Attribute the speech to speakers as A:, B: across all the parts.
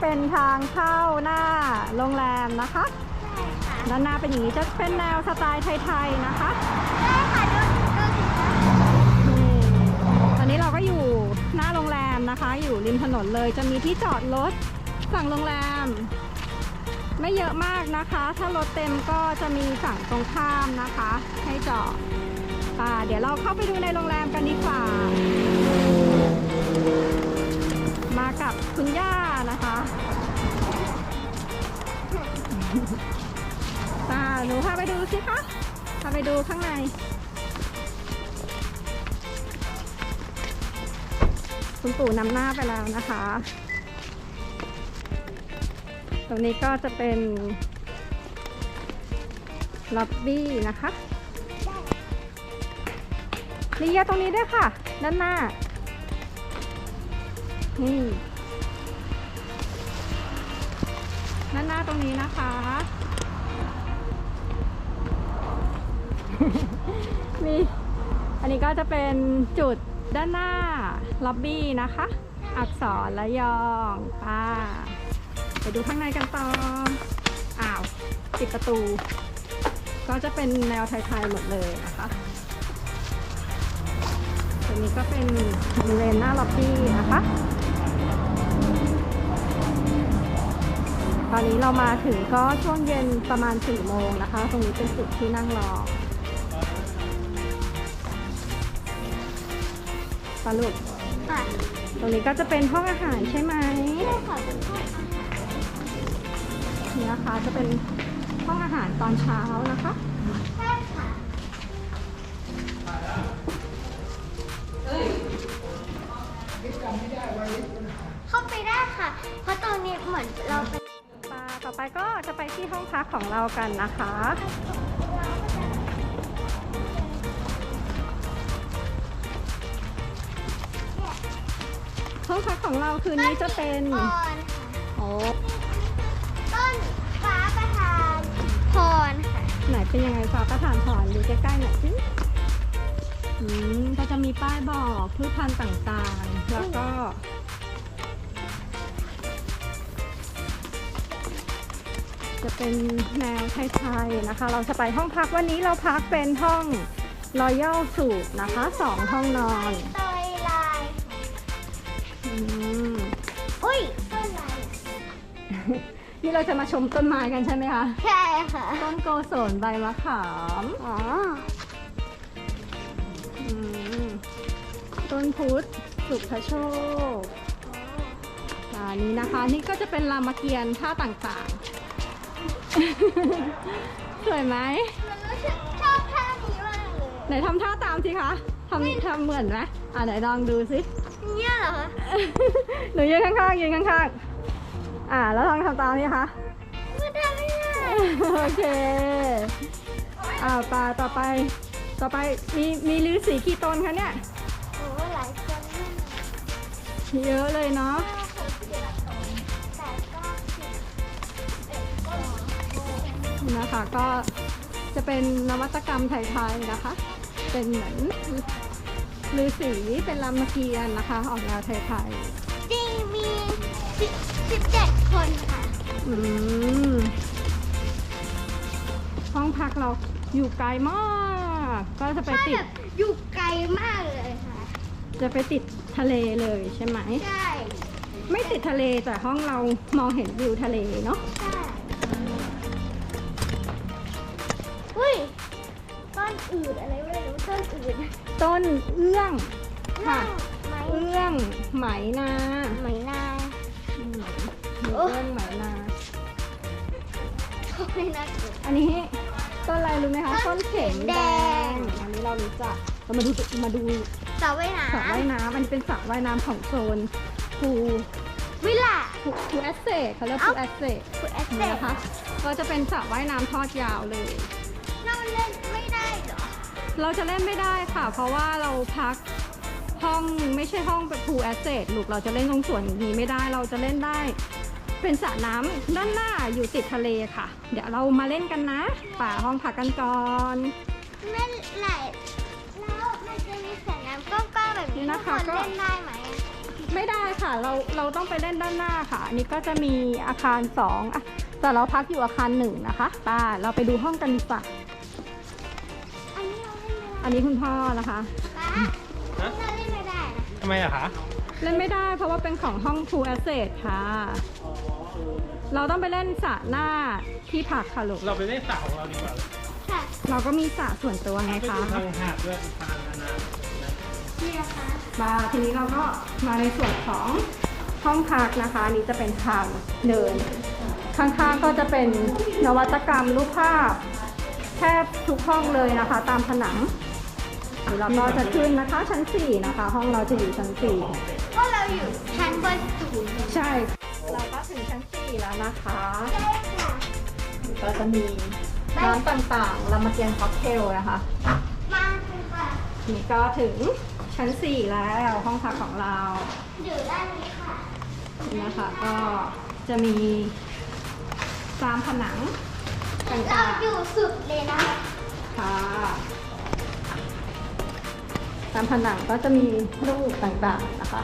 A: เป็นทางเข้าหน้าโรงแรมนะคะ
B: ใช่ค่ะ
A: ด้านหน้าเป็นอย่างนี้จะเป็นแนวสไตล์ไทยๆนะคะ
B: ใช่ค่ะดูดูสิคะ
A: นี่ตอนนี้เราก็อยู่หน้าโรงแรมนะคะ อยู่ริมถนนเลยจะมีที่จอดรถฝั่งโรงแรม ไม่เยอะมากนะคะ ถ้ารถเต็มก็จะมีฝั่งตรงข้ามนะคะ ให้จอดป่าเดี๋ยวเราเข้าไปดูในโรงแรมกันดีกว่า มากับคุณย่า นะคะป่าหนูพาไปดูสิคะพาไปดูข้างในคุณปู่นำหน้าไปแล้วนะคะ ตรงนี้ก็จะเป็นล็อบบี้นะคะลีเยตรงนี้ด้วยค่ะ ด้านหน้า นี่ด้านหน้าตรงนี้นะคะ จะเป็นจุดด้านหน้าล็อบบี้นะคะ อักษรและยองป้าไปดูข้างในกันต่ออ้าวปิดประตู ก็จะเป็นแนวไทยๆหมดเลยนะคะตรงนี้ก็เป็นบริเวณหน้าล็อบบี้นะคะตอนนี้เรามาถึงก็ช่วงเย็นประมาณ4โมงนะคะ ตรงนี้เป็นจุดที่นั่งรอ สรุป
B: ค่ะ
A: ตรงนี้ก็จะเป็นห้องอาหารใช่ไหม
B: ใช่ค่ะเป็นห้องอาหาร
A: นี่นะคะจะเป็นห้องอาหารตอนเช้านะคะ
B: ใช่ค่ะเข้าไปได้ค่ะ เพราะตรงนี้เหมือนเราเป็น
A: ปาต่อไปก็จะไปที่ห้องพักของเรากันนะคะ ห้องพักของเราคืนนี้จะเป็น
B: อ่อนค่ะ
A: โอ้
B: ต้นฟ้าประทานพรค่ะ
A: ไหนเป็นยังไงฟ้าประธานถอนดูใกล้ๆหน่อยสิอืมก็จะมีป้ายบอกพืชพันธุ์ต่างๆ แล้วก็ จะเป็นแนวไทยๆนะคะ เราจะไปห้องพักวันนี้เราพักเป็นห้อง Royal Suite นะคะสองห้องนอน
B: เต นี่
A: เราจะมาชมต้นไม้กันใช่ไหมคะ
B: ใช่ค่ะ
A: ต้นโกศลใบมะขาม
B: อ๋อ
A: อืมต้นพุธสุขโชคอ่านี้นะคะนี่ก็จะเป็นรามเกียรติ์ท่าต่างๆ สวยไหม
B: มันรู้สึกชอบท่านี้มากเลย
A: ไหนทำท่าตามสิคะทำทำเหมือนไหมอ่าไหนลองดูสิ
B: เนี่ยเหรอคะ
A: หนูยืนข้างๆยืนข้างๆ อ่า แล้วลองทำตามนี่คะ
B: มันทำไม่ได้
A: โอเคอ่าปลาต่อไป ต่อไปมีมีลือสีกี่ตนคะเนี่ย
B: โอ้หลายคนมาก
A: เยอะเลยเนาะ
B: ห้าหกเจ็ดแปดเก้าสิบเอ็ดสอง
A: นะคะก็จะเป็นนวัตกรรมไทยๆนะคะ เป็นเหมือนลือสีเป็นลำเกียนนะคะ ออกแนวไทย
B: จริงมี สิบสิบเจ็ดคนค่ะ
A: ๆอืมห้องพักเราอยู่ไกลมาก ก็จะไป
B: ใช่
A: ติด
B: แบบอยู่ไกลมากเลยค่ะ
A: จะไปติดทะเลเลยใช่ไหม
B: ใช่
A: ไม่ติดทะเลแต่ห้องเรามองเห็นวิวทะเลเนาะ
B: ใช่อุ้ย ต้นอื่นอะไรไม่รู้ ต้นอื่น
A: ต้นเอื้อง ค่ะ
B: ไหม
A: เอื้องไหมนา
B: ไหมนา
A: อืมมี เอื้องไหมนา
B: ไม่น่าเกลียด
A: อันนี้ต้นอะไรรู้ไหมคะ
B: ต้
A: ต้
B: น
A: นเข็ม
B: แด
A: แด
B: ง
A: ง อันนี้เรารู้จักเรามาดูมาดู
B: สระว่ายน้
A: สระว่ายน้ำอันนี้เป็นสระว่ายน้ำของโซนภูำ
B: วิลล่า
A: ภูภูแอสเซทเขาเรียก
B: เอ้า
A: ภูแอสเซท
B: คุณแอสเซ
A: นี่
B: ท
A: นะคะก็จะเป็นสระว่ายน้ำทอดยาวเลย
B: เราเล่นไม่ได้เหรอ
A: เราจะเล่นไม่ได้ค่ะ เพราะว่าเราพักห้องไม่ใช่ห้องเป็นพูลแอสเซทลูกเราจะเล่นตรงส่วนนี้ไม่ได้เราจะเล่นได้ เป็นสระน้ำด้านหน้าอยู่ติดทะเลค่ะ เดี๋ยวเรามาเล่นกันนะ ป่าห้องพักกันก่อน
B: ไม่ไหลแล้วมันจะมีสระน้ำกว้างๆแบบนี้
A: นี่นะคะ
B: ทุก
A: ก็
B: เล่นได้ไหม
A: ไม่ได้ค่ะเราเราต้องไปเล่นด้านหน้าค่ะอันนี้ก็จะมีอาคารสองอะแต่เราพักอยู่อาคารหนึ่งนะคะไป้าเราไปดูห้องกันดีกว่า
B: อันนี้เราเล่นไม่ได้
A: อันนี้คุณพ่อนะคะ
B: ป้าเราเล่นไม่ได้นะ
C: ทำไมอะคะ
A: เล่นไม่ได้เพราะว่าเป็นของห้อง Pool Asset ค่ะ เราต้องไปเล่นสระหน้าที่พักค่ะลูก
C: เราไปเล่นสระของเราดีกว่า
B: ค่ะ
A: เราก็มีสระส่วนตัวไง
C: ไป
A: คะ
C: ดูทางหาดด้วยทางนานา
B: นี่นะคะ
A: มาทีนี้เราก็มาในส่วนของห้องพักนะคะอันนี้จะเป็นทางเดิน ข้างๆก็จะเป็นนวัตกรรมรูปภาพแทบทุกห้องเลยนะคะ ตามผนังเดี๋ยวเราก็จะขึ้นนะคะชั้น 4 นะคะ ห้องเราจะอยู่ชั้น4
B: ก็เราอยู่ชั้นบนสูง
A: ใช่ เราก็ถึงชั้น4 แล้วนะคะก็จะมีร้านต่างๆ เรามาเตรียมค็อกเทลนะคะ
B: มาเลยค่ะ
A: นี่ก็ถึงชั้น 4 แล้วห้องพักของเรา
B: อยู่ด้านนี้ค่ะ
A: นี่นะคะก็จะมีตามผนังต่
B: เราา
A: ง
B: อยู่สุดเลยนะคะ
A: ๆค่ะตามผนังก็จะมีรูปต่างๆนะคะ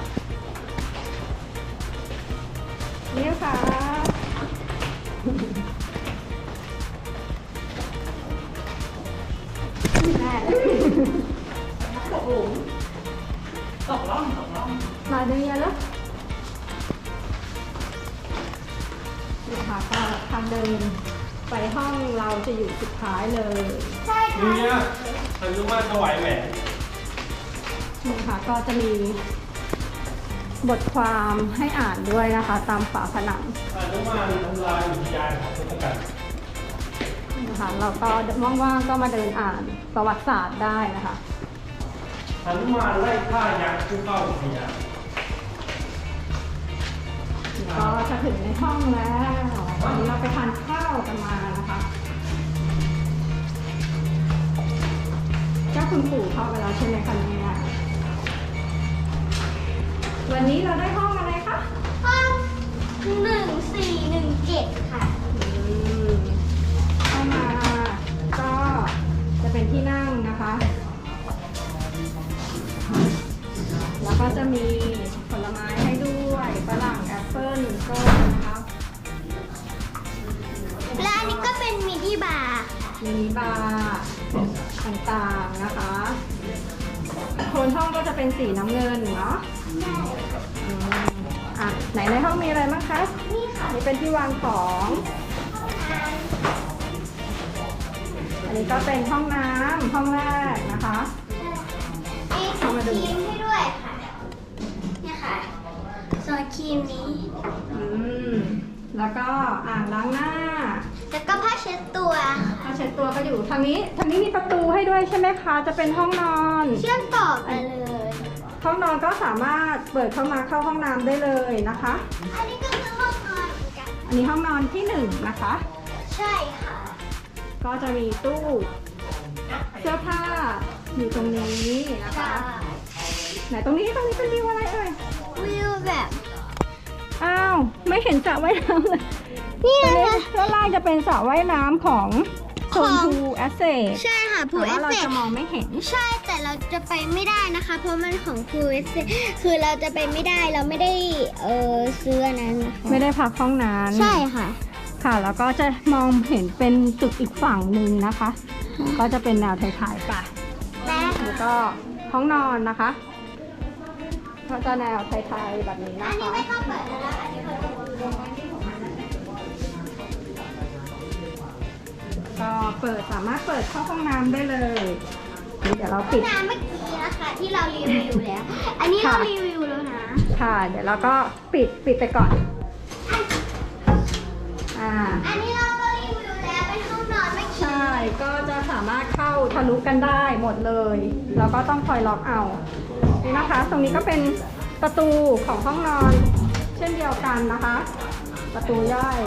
A: นี่ค่ะ
C: ตกหลุมตกล่องตกล่อง
A: มาเดียวแล้วนี่ค่ะก็ทางเดินไปห้องเราจะอยู่สุดท้ายเลย
B: ใช่
C: ดู
B: ค่ะ
C: เนี่ยพายุมาถวายแหวน
A: นี่ค่ะก็จะมี บทความให้อ่านด้วยนะคะ ตามฝาผนัง
C: พายุมาทำลายอุทยานของพุทธกัน
A: นะคะเราก็ว่างๆก็มาเดินอ่านประวัติศาสตร์ได้นะคะ
C: พายุมาไล่ฆ่ายักษ์ผู้เข้าอุทยาน
A: ก็จะถึงในห้องแล้ววันนี้เราไปทานข้าวกันมานะคะเจ้าคุณปู่เข้าไปแล้วใช่ไหมคะเนี่ย วันนี้เราได้ห้องอะไรคะ
B: ห้องหนึ่งสี่หนึ่งเจ็ดค่ะ
A: อืมเข้ามาก็จะเป็นที่นั่งนะคะ แล้วก็จะมีผลไม้ให้ด้วยฝรั่งแอปเปิ้ลส้มนะคะ
B: และอันนี้ก็เป็นมินิบาร์
A: มินิบาร์ต่างๆนะคะ โทนห้องก็จะเป็นสีน้ำเงินเนาะอืมอะไหนในห้องมีอะไรบ้างคะ
B: นี่ค่ะ
A: นี่เป็นที่วางของ อันนี้ก็เป็นห้องน้ำห้องแรกนะคะ
B: มีครีมให้ด้วยค่ะ เนี่ยค่ะซอสครีมนี้
A: อืม แล้วก็อ่างล้างหน้า
B: แล้วก็ผ้าเช็ดตัว
A: ผ้าเช็ดตัวก็อยู่ทางนี้ทางนี้มีประตูให้ด้วยใช่ไหมคะ จะเป็นห้องนอน
B: เชื่อมต่อกันเลย
A: ห้องนอนก็สามารถเปิดเข้ามาเข้าห้องน้ำได้เลยนะคะ
B: อันนี้ก็คือห้องนอนเหมือนกัน
A: อันนี้ห้องนอนที่หนึ่งนะคะ
B: ใช่ค่ะ
A: ก็จะมีตู้เสื้อผ้าอยู่ตรงนี้นะคะ ไหนตรงนี้ตรงนี้เป็นวิวอะไรเอ่ย
B: วิวแบบ
A: อ้าว ไม่เห็นสระว่ายน้ำเลย
B: นี่
A: ตรง
B: นะ
A: นี้
B: คะ
A: ด้านล่างจะเป็นสระว่ายน้ำของโซน
B: ของ
A: ทูแอสเซท
B: ใช่ค่ะ
A: แต่
B: พูเอ
A: ว่า
B: ส
A: เรา
B: เซ
A: จะมองไม่เห็น
B: ใช่แต่เราจะไปไม่ได้นะคะ เพราะมันของพูเอสเซคือเราจะไปไม่ได้เราไม่ได้เออซื้ออันนั้นนะคะ
A: ไม่ได้พักห้องน้ำ
B: ใช่ค่ะ
A: ค่ะ แล้วก็จะมองเห็นเป็นตึกอีกฝั่งหนึ่งนะคะ ก็จะเป็นแนวถ่ายๆไป
B: แม่
A: แล้วก็ห้องนอนนะคะก็จะแนวไทยๆแบบนี้
B: อั
A: นะ
B: นนี้
A: คะ
B: ไม่ต้องเปิดแล้วอันนี้เขาจะ
A: ก็ เปิดสามารถเปิดเข้าห้องน้ำได้เลยเดี๋ยวเราปิด
B: น้ำเมื่อกี้นะคะที่เรารีวิวแล้ว อันนี้เรา
A: ค่ะ
B: รีวิวแล้วนะ
A: ค่ะ เดี๋ยวเราก็ปิดปิดไปก่อน อ่า
B: อันนี้เราก็รีวิวแล้วเป็นห้องนอนเมื่อกี้
A: ใช่ ก็จะสามารถเข้าทะลุกันได้หมดเลย แล้วก็ต้องคอยล็อกเอา นี่นะคะ ตรงนี้ก็เป็นประตูของห้องนอน เช่นเดียวกันนะคะ ประตูย่อย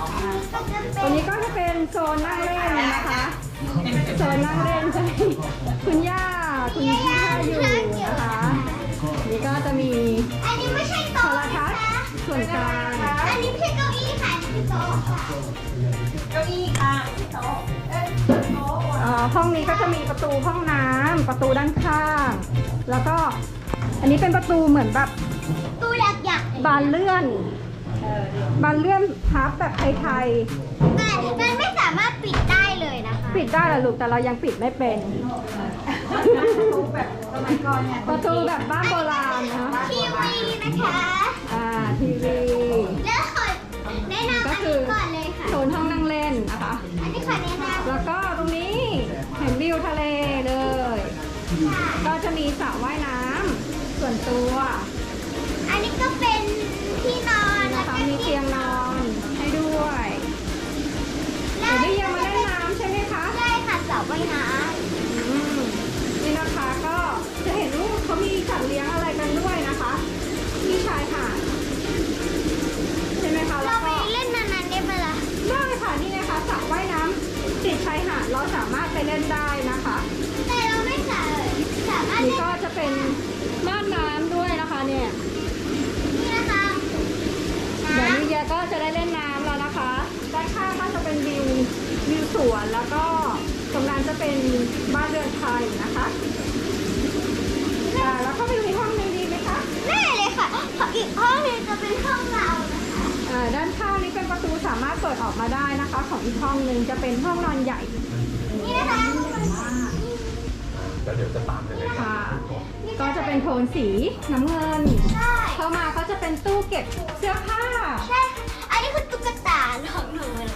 A: อ่า
B: ก็จะ
A: ต
B: เป็
A: รง
B: น
A: นี้ก็จะเป็นโซนนั่งเล่นนะคะ โซนนั่งเล่นจะมีคุณย่าคุณย่าอยู่นะคะ นี่ก็จะมี
B: อันนี้ไม่ใช่
A: โท
B: โต๊ะ
A: ร
B: นะ
A: ทัศน์
B: คะ
A: ส่วนกลาง
B: อันนี้ไม่ใช่เก้าอี้ค่ะอันนี้โต๊ะค่ะ
A: เอ่อห้องนี้ก็จะมีประตูห้องน้ำประตูด้านข้าง แล้วก็อันนี้เป็นประตูเหมือนแบบ
B: ตู้ยักษ์ใหญ่
A: บานเลื่อน บานเลื่อนพับแบบไทย
B: แต่มันไม่สามารถปิดได้เลยนะคะ
A: ๆปิดได้แหละลูกแต่เรายังปิดไม่เป็นประตูแบบบ้านโบราณนะ
B: ทีวีนะคะ
A: อ่าทีวี
B: แล้วขอแนะนำอันนี้ก่อนเลยค่ะ
A: โซนห้องนั่งเล่นนะคะ
B: อันนี้ขอแนะนำ
A: แล้วก็ตรงนี้เห็นวิวทะเลเล
B: ย
A: ค่ะก็จะมีสระว่ายน้ำ เล่นได้นะคะ
B: แต่เราไม่สามสามารถ
A: นี่
B: เล่น
A: ก็จะเป็นม่านน้ำด้วยนะคะเนี่ย
B: นี่นะคะ
A: เดี๋ยว
B: น้
A: นิวเยียก็จะได้เล่นน้ำแล้วนะคะด้านข้างก็จะเป็นวิววิวสวนแล้วก็ตรงนั้นจะเป็นบ้านเรือนไทยนะคะอ่าแล้วเข้าไปดูในห้องหนึงดีไหมคะำ
B: แน่เลยค่ะเพราะอีกห้องหนึงจะเป็นห้องเรานะคะ
A: อ่าด้านข้างนี้เป็นประตูสามารถเปิดออกมาได้นะคะ ของอีกห้องหนึ่งจะเป็นห้องนอนใหญ่
B: นี่นะคะ
D: แล้วเดี๋ยวจะตามไปเลย
A: ค่ะ ก็จะเป็นโทนสีน้ำเงิน
B: ใช่
A: เข้ามาก็จะเป็นตู้เก็บเสื้อผ้า
B: ใช่ค่ะอันนี้คือตุ๊กตาของหนูเลย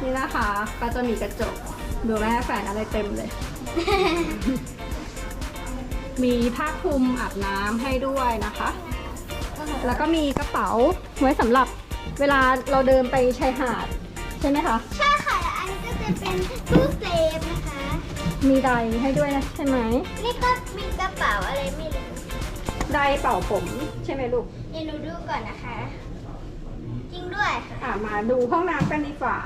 A: นี่นะคะ ก็จะมีกระจก ดูแม่แฝนอะไรเต็มเลย มีผ้าคลุมอาบน้ำให้ด้วยนะคะ แล้วก็มีกระเป๋าไว้สำหรับเวลาเราเดินไปชายหาด ใช่ไหมคะ
B: ใช่ค่ะแล้วอันนี้ก็จะเป็นตู้เซฟนะคะ
A: มีไดร์ให้ด้วยนะใช่ไหม
B: นี่ก็มีกระเป๋าอะไรไม่รู้
A: ไดร์เป่าผมใช่ไหมลูก
B: เดี๋ยวหนูดูก่อนนะคะ จริงด้วย
A: อะมาดูห้องน้ำกันดีกว่า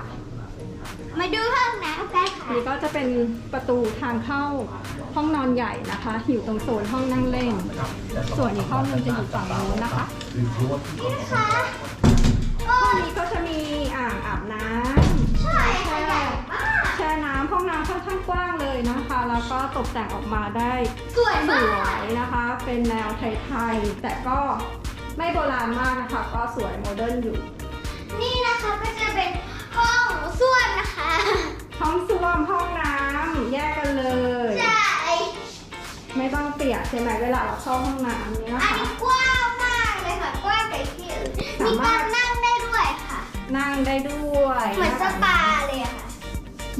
B: มาดูห้องน้ำกันค่ะ
A: นี่ก็จะเป็นประตูทางเข้าห้องนอนใหญ่นะคะ อยู่ตรงโซนห้องนั่งเล่น ส่วนอีกห้องหนึงจะอยู่ฝั่งนู้นนะคะ
B: นี่นะคะโอ้
A: ห้อง
B: ย
A: นี้ก็จะมี
B: ค่
A: อนข้างกว้างเลยนะคะ แล้วก็ตกแต่งออกมาได้
B: สวย
A: ส
B: มาก
A: วยนะคะ เป็นแนวไทยๆ แต่ก็ไม่โบราณมากนะคะ ก็สวยโมเดิร์นอยู่
B: นี่นะคะก็จะเป็นห้องส้วมนะคะ
A: ห้องส้วมห้องน้ำแยกกันเลย
B: ใช่
A: ไม่ต้องเปียกใช่ไหมเวลาเราเข้าห้องน้ำนี้นะ
B: อัน
A: คะ
B: นี้กว้างมากเลยค่ะ กว้างกว่าที่อื่นมี
A: สามาร
B: กา
A: ถ
B: รนั่งได้ด้วยค่ะ
A: นั่งได้ด้วย
B: เหมือนส
A: นะคะ
B: ปา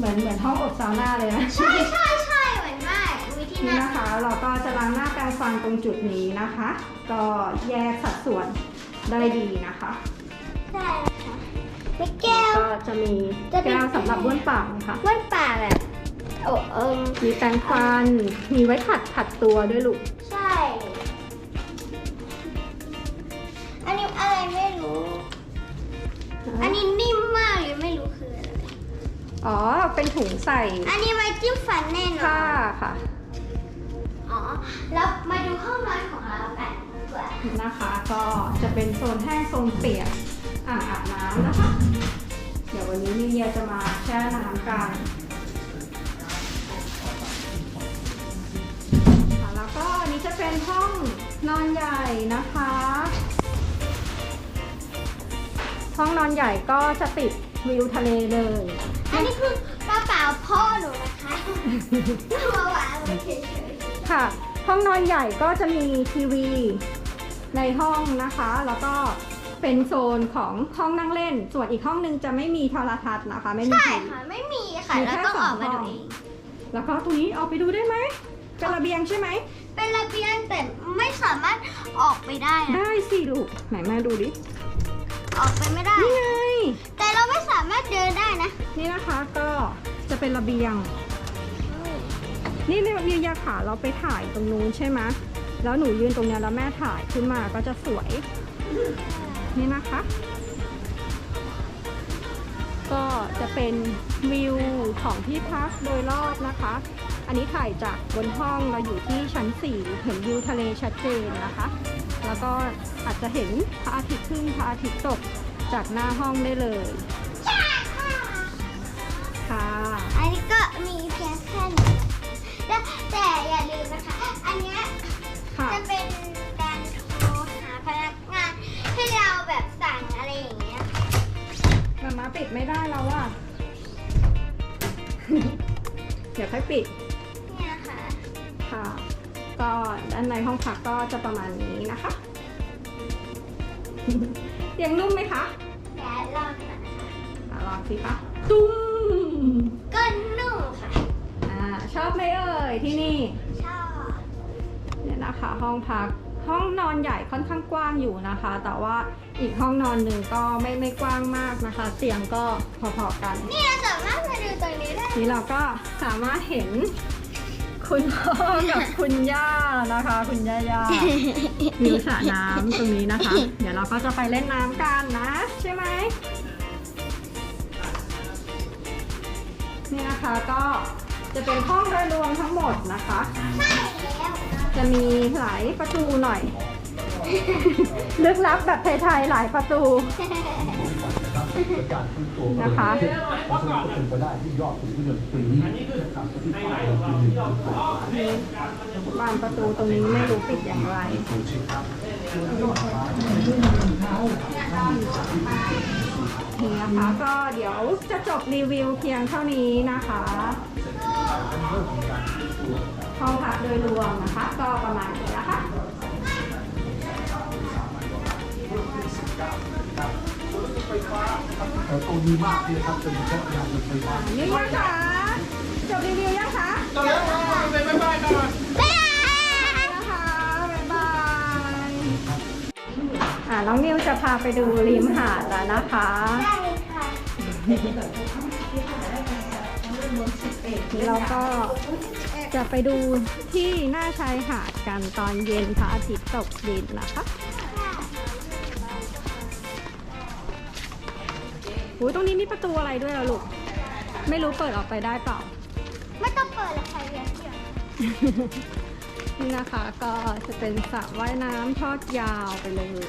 B: เลยอะค่ะ
A: เหมือนเหมือนห้องอบซาวน่าเลยนะ
B: ใช่ใช่ใช่เหมือนมากมีที่
A: นี่
B: นั่ง
A: นะคะ เราก็จะล้างหน้าแปรงฟันตรงจุดนี้นะคะ ก็แยกสัดส่วนได้ดีนะคะ
B: ใช่ค่ะมีแก้ว
A: ก็จะมี
B: จะเป็น
A: แก้วสำหรับบ้วนปากนะคะ
B: ว่านป่าแบบโอ้เอิม
A: มีแปรงฟันมีไว้ขัดขัดตัวด้วยลูก
B: อ๋อ เป็
A: นถุงใส่
B: อันนี้ไว้จิ้มฟันแน่นอ
A: ผ้านค่ะ
B: อ๋อ แล้วมาดูห้องนอนของเรากันดีกว่า
A: นะคะ ก็จะเป็นโซนแห้งโซนเปียกอ่างอาบน้ำนะคะ เดี๋ยววันนี้นิวเยียจะมาแช่น้ำกันค่ะแล้วก็อันนี้จะเป็นห้องนอนใหญ่นะคะ ห้องนอนใหญ่ก็จะติดวิวทะเลเลย
B: อันนี้คือกระเป๋าพ่อหนูนะคะเอามาวางไว้เฉย
A: ค่ะ ห้องนอนใหญ่ก็จะมีทีวีในห้องนะคะ แล้วก็เป็นโซนของห้องนั่งเล่น ส่วนอีกห้องหนึงจะไม่มีโทรทัศน์นะคะ ไม่
B: ๆ
A: มี
B: ใช่
A: ทีวี
B: ค่ะ ไม่มีค่ะ
A: มี
B: เรา
A: แค่
B: ต้อง
A: ส
B: อ
A: อง
B: อกมา
A: ห้
B: ดู
A: อง
B: เอง
A: แล้วก็ตรงนี้ออกไปดูได้ไหมเป็นระเบียงใช่ไหม
B: เป็นระเบียงแต่ไม่สามารถออกไปได้นะ
A: ได้สิลูกไหนมาดูดิ
B: ออกไปไม่ได้
A: นี่ไง
B: แต่เราไม่สามารถเดินได้นะ
A: นี่นะคะก็จะเป็นระเบียง นี่เนี่ยยาขาเราไปถ่ายตรงนู้นใช่ไหมแล้วหนูยืนตรงเนี้ยแล้วแม่ถ่ายขึ้นมาก็จะสวย นี่นะคะ ก็จะเป็นวิวของที่พักโดยรอบนะคะ อันนี้ถ่ายจากบนห้องเราอยู่ที่ชั้น 4 เห็นวิวทะเลชัดเจนนะคะ แล้วก็อาจจะเห็นพระอาทิตย์ขึ้นพระอาทิตย์ตกจากหน้าห้องได้เลยค่ะ
B: อันนี้ก็มีเพียงแค่นี้แต่อย่าลืมนะคะ อันนี้จะเป็นการโทรหาพนักงานให้
A: เราแบบสั่งอะไรอย่า
B: งเงี้ย
A: มามาปิดไม่ได้แล้วอะ
B: เดี๋ยวค่อ
A: ยปิด ก็ด้านในห้องพักก็จะประมาณนี้นะคะเตียงนุ่มไหมคะ
B: แล้ลองก่อนนะคะ
A: อะลองสิคะตุ้ม
B: ก็นุ่มค่ะ
A: อ่าชอบไหมเอ่ยที่นี่
B: ชอบ
A: เนี่ยนะคะ ห้องพักห้องนอนใหญ่ค่อนข้างกว้างอยู่นะคะ แต่ว่าอีกห้องนอนหนึ่งก็ไม่ไม่กว้างมากนะคะ เตียงก็พอๆกัน
B: นี่เราสามารถมาดูตรงนี้ได้
A: นี่เราก็สามารถเห็น คุณพ่อกับคุณย่านะคะ คุณย่าย่ามีสระน้ำตรงนี้นะคะ เดี๋ยวเราก็จะไปเล่นน้ำกันนะ ใช่ไหมนี่นะคะก็จะเป็นห้องโดยรวมทั้งหมดนะคะ
B: ใช่แล้ว
A: จะมีหลายประตูหน่อย ลึกลับแบบไทยๆหลายประตู
D: การฟื้นตัว
A: นะคะ
D: เพราะฉะนั้นก็เป็นไปได้ที่ยอดสูงขึ้นปีนี้นะครับที่ปลายปีนี้
A: บานประตูตรงนี้ไม่รู้ปิดอย่างไร
D: สูงชิดครับ
A: นี่นะคะก็เดี๋ยวจะจบรีวิวเพียงเท่านี้นะคะห้องพักโดยรวมนะคะ ก็ประมาณนี้นะคะ
D: เออตัวดีมากเลยครับเป็นแค่ยานรถไฟฟ้า
A: นี่ยังคะจบรีวิวยังคะ
C: ตอนแล้วไปบ๊ายบายก่อน
A: นะคะบ๊ายบายอ่าน้องนิวจะพาไปดูริมหาดแล้วนะคะ
B: ได้ค่ะ
A: เราก็จะไปดูที่หน้าชายหาดกันตอนเย็นพระอาทิตย์ตกดินนะคะ อุ้ยตรงนี้มีประตูอะไรด้วยล่ะลูก ไม่รู้เปิดออกไปได้เปล่า
B: ไม่ต้องเปิดละค่ะเดี๋ยวเดี๋ยว
A: นี่นะคะก็จะเป็นสระว่ายน้ำทอดยาวไปเลย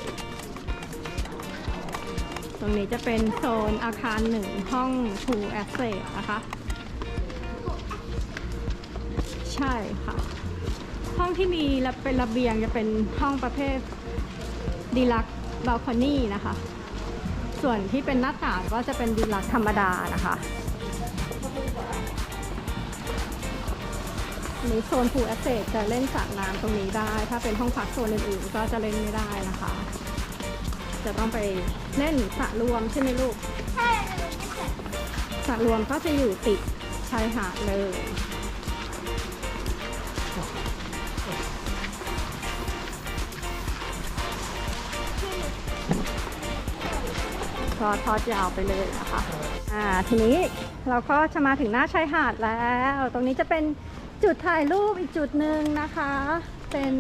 A: ตรงนี้จะเป็นโซนอาคารหนึ่งห้อง True Access นะคะ ใช่ค่ะ ห้องที่มีและเป็นระเบียงจะเป็นห้องประเภทดีลักบ a ลคอนี่นะคะ ส่วนที่เป็นหน้าต่างก็จะเป็นดีลักธรรมดานะคะอันนี้โซนผูแอสเซทจะเล่นสระน้ำตรงนี้ได้ ถ้าเป็นห้องพักโซนอื่นๆ ก็จะเล่นไม่ได้นะคะ จะต้องไปเล่นสระรวมใช่ไหมลูก
B: ใช่เลยไม่เสร็จ
A: สระรวมก็จะอยู่ติดชายหาดเลย ก็ทอดยาวไปเลยนะคะอ่าทีนี้เราก็จะมาถึงหน้าชายหาดแล้ว ตรงนี้จะเป็นจุดถ่ายรูปอีกจุดหนึ่งนะคะ เป็น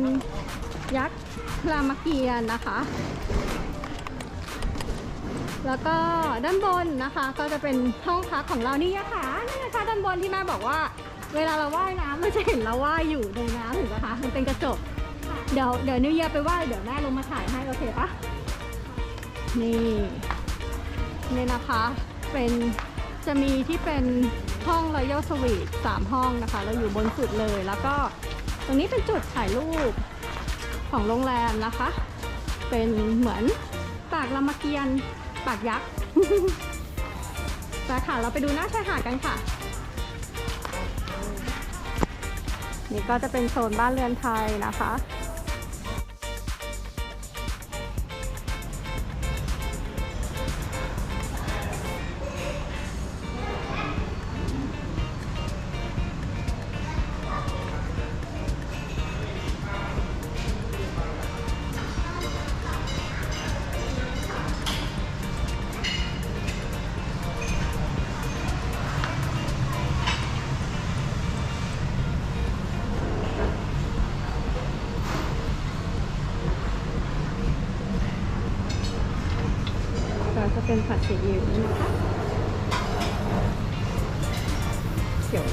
A: ยักษ์รามเกียรติ์นะคะ แล้วก็ด้านบนนะคะ ก็จะเป็นห้องพักของเรานี่นะคะนี่นะคะด้านบนที่แม่บอกว่า เวลาเราว่ายน้ำเราจะเห็นเราว่ายอยู่ในน้ำถูกไหมคะมันเป็นกระจกเดี๋ยวเดี๋ยวนิวเยียร์ไปว่ายเดี๋ยวแม่ลงมาถ่ายให้โอเคปะนี่ เนี่ยนะคะ เป็นจะมีที่เป็นห้องรอยัลสวีทสามห้องนะคะ เราอยู่บนสุดเลย แล้วก็ตรงนี้เป็นจุดถ่ายรูปของโรงแรมนะคะ เป็นเหมือนปากรามเกียรติ์ปากยักษ์ไปค่ะ เราไปดูหน้าชายหาดกันค่ะ นี่ก็จะเป็นโซนบ้านเรือนไทยนะคะ 今日！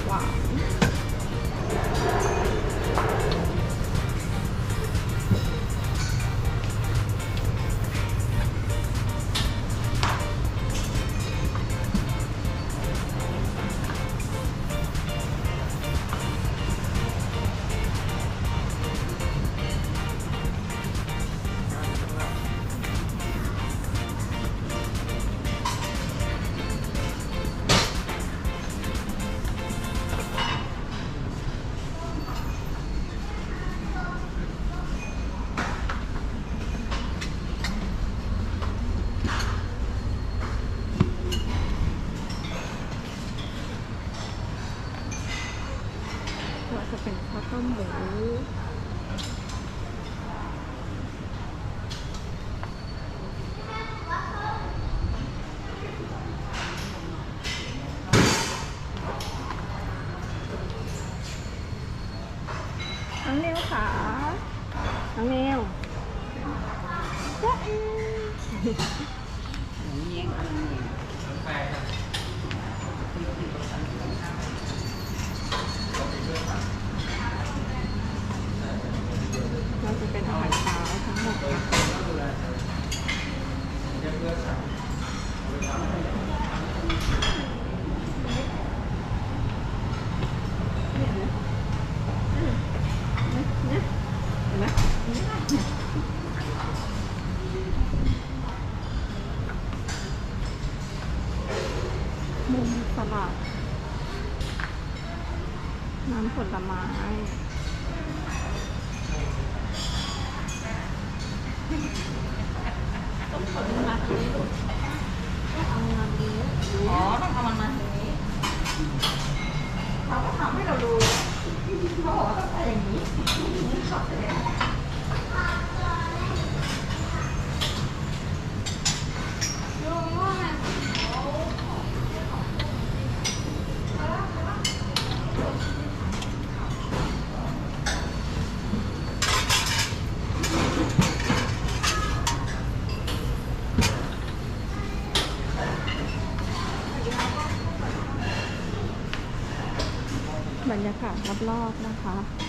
A: 汤姆ください。าศรอบๆนะคะ